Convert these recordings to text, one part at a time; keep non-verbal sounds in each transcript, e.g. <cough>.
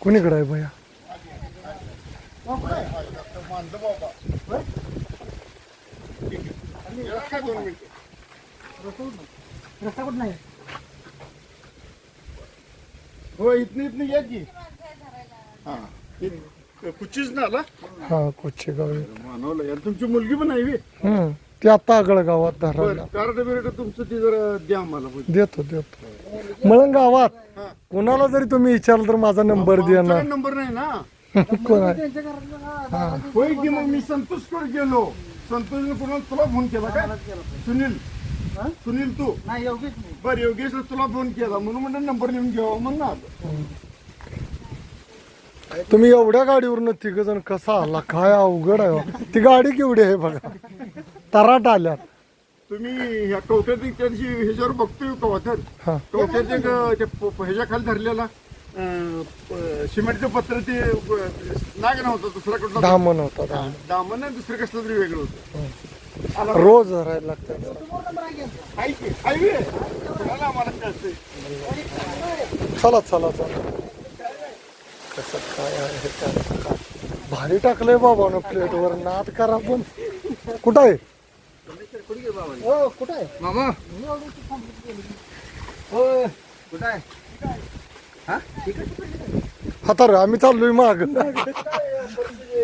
कुणीकडे आहे भैया? रस्ता कुठं नाही हो इथनं इथनं या की. हा कुचीच ना आला हा कोचे गाव आहे. मानवलं यार तुमची मुलगी पण आहे बे. हम्म. ते आता आगळ गावात धरायला बरं कार्ड बिरड तुमचं ते जरा द्या आम्हाला देतो देतो. मळंग गावात कोणाला जरी तुम्ही विचारलं तर माझा नंबर द्या ना नंबर नाही ना? <laughs> कोण आहे? होय की मग मी संतोषकडे गेलो. संतोषने पुन्हा तुला फोन केला काय सुनील. सुनील तू? नाही बर योगेश तुला फोन केला. म्हणून म्हणलं नंबर लिहून घ्यावा म्हणून आलो तुम्ही एवढ्या गाडीवरनं तिघ जण कसा आला? काय अवघड आहे हो. ती गाडी केवढी आहे बघा. तराट आल्यात. तुम्ही ह्या कवट्यात त्या दिवशी ह्याच्यावर बघतोय कवा तर हा. प- ह्याच्या खाली धरलेला अं, प- सिमेंटचं पत्र ते अं, नाग नव्हतं दुसरा कुठला दामन होता दामन. दामन आणि दुसरं कसलं तरी वेगळं होतं. आला रोज धरायला लागतात हाय की? कुणाला आम्हाला कळतंय चला चला चला. कसं काय आहे त्याचं काय भारी टाकलंय बाबा ना प्लेटवर नाद करा पण. कुठं आहे? हो कुठं आहे? मामा. हो कुठं आहे? आता रे आम्ही चाललोय माग.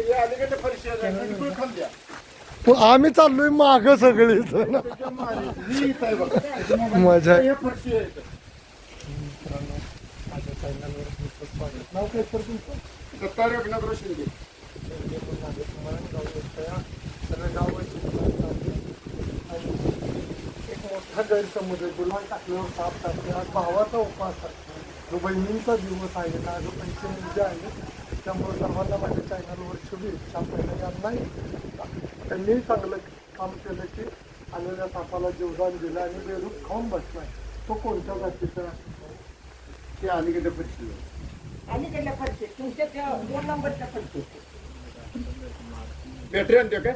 या अलीकडे फरशी आहे, बिलकुल खाली द्या. आम्ही चाललोय माग. ही आहे बघा. मजा आहे. हे आहे. नाव काय सर तुमचं दत्तात्रय एकनाथराव शिंदे सगळं गाव एक मोठा गैरसमज गुलाल टाकल्यावर साप टाकले आज भावाचा उपास आहे. जो बहिणींचा दिवस आहे नागपंचमी जे आहे त्यामुळे सर्वांना माझ्या चॅनलवर शुभेच्छा पहिल्या यांनाही त्यांनी चांगलं काम केलं की आलेल्या सापाला जीवदान दिलं आणि बेरूप खाऊन बसलाय. तो कोणत्या जातीचा? आहे? ते अलीकडे फरशी. अलीकडल्या फरशी तुमच्या त्या दोन नंबरच्या फरशी बॅटरी आणते काय?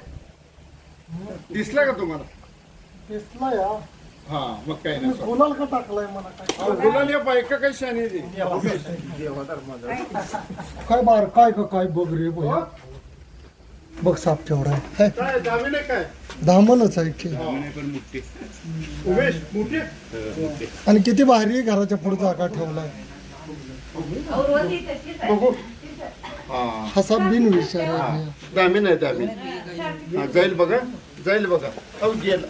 दिसला का तुम्हाला? दिसला या. हा मग काय नाही गुलाल का टाकलाय मला काय? अहो, गुलाल या बायका काय शानी ती काय बार काय का काय बघ रे भैया? बघ साप केवढा आहे. काय आहे की. उमेश मोठी? आणि किती भारी आहे घराच्या पुढे जागा ठेवलाय. बघू. हा. हा साप बिन विचार आहे. हा जाईल बघा जाईल बघा. अहो गेला.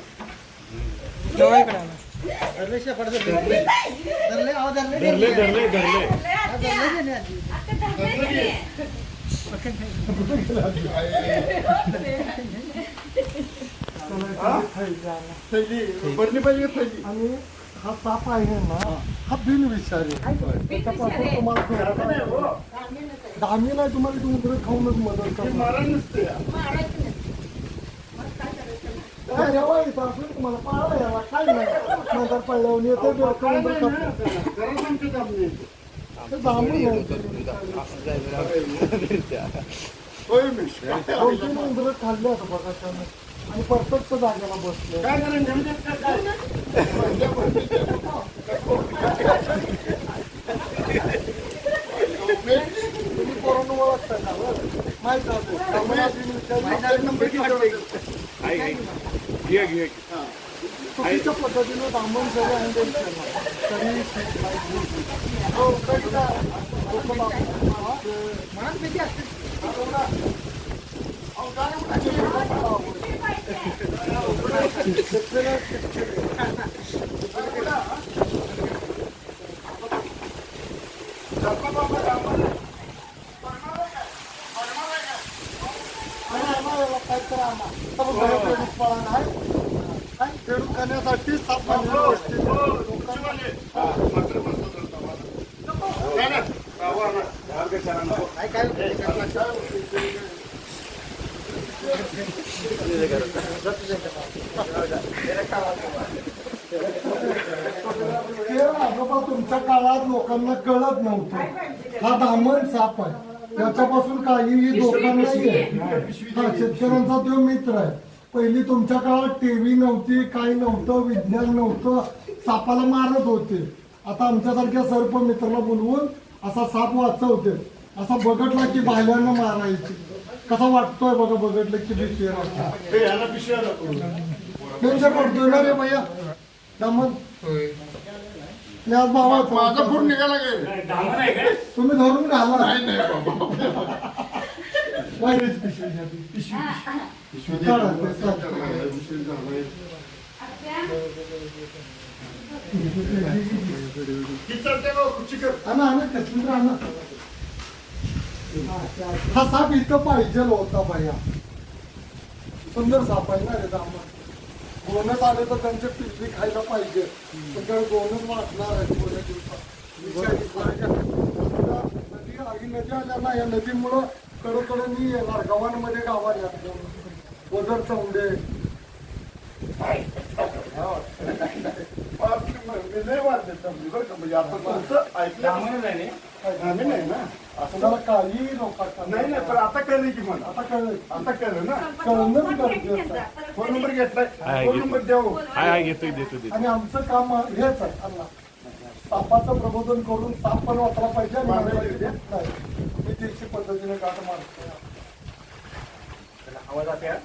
भरली पाहिजे थैली आणि हा साप आहे ना हा बिन विचार आहे. त्याच्यापासून तुम्हाला फेरायला नाही. दामी नाही तुम्हाला तुम्ही खाऊनच मदत करणार. यावा इथं असून तुम्हाला पाळा काय नाही. पडल्यावर येते ते दोन तीन उंदरं खाल्ले आता बघा त्यानं. आणि परफेक्ट जागेला बसले. काय करेन ओळखताय ना बरं? माहीत आहे. ते. आम्हाला बिन विचार नंबर किती चुकीच्या पद्धतीने दामन जरी हँडल केलं तरी ठीक नाही. हो, काही काय? लोकं बाबा, मनात भीती असते आणि आम्हाला याला काय करा आम्हाला. तर मग घरात खेळून पळा नाही. काय खेळून खाण्यासाठी सापडलेली गोष्टी लोकांना ते आजोबा तुमच्या काळात लोकांना कळत नव्हतं. हा दामन साप आहे. त्याच्यापासून काहीही धोका नाहीये. हा शेतकऱ्यांचा तो मित्र आहे पहिली तुमच्या काळात टीव्ही नव्हती काही नव्हतं विज्ञान नव्हतं सापाला मारत होते. आता आमच्यासारख्या सर्प मित्राला बोलवून असा साप वाचवते. असा बघटला की भाल्यानं मारायची. कसा वाटतोय बघा बघटलं की भीती डेंजर पडतोय ना रे भैया. दामन आज माझा बाबा फोन निघाला काय तुम्ही धरून घाला नाही नाही बाबा वाईट पिशवी घ्या ती. पिशवी. पिशवी काढा ते काढा. उशीर झालाय. ती चढते बा, खुर्ची कर. आणा आणा कसली तर आणा. हा साप इथं पाहिजे होता भैया सुंदर साप आहे ना रे दामन बोनस आले तर त्यांचे पिल्ली खायला पाहिजे. पण त्याला बोनस वाटणार आहे थोड्या दिवसात. नदी आगी नदी आल्या ना या नदीमुळं कडकडनी येणार. गावांमध्ये गावात येणार वजर चौंडे मी नाही वाजले तबली बरं का, म्हणजे तुमचं ऐकलं आम्ही नाही ना असं मला काही लोक नाही नाही पण आता कळलं की मला आता कळलं आता कळलं ना फोन नंबर घेतलाय फोन नंबर हाय हाय देतो देतो आणि आमचं काम हेच आहे अण्णा सापाचं प्रबोधन करून साप पण वाचला पाहिजे आणि मारायला पाहिजे. नाही. मी पद्धतीने गाठ मारतो आवाज आता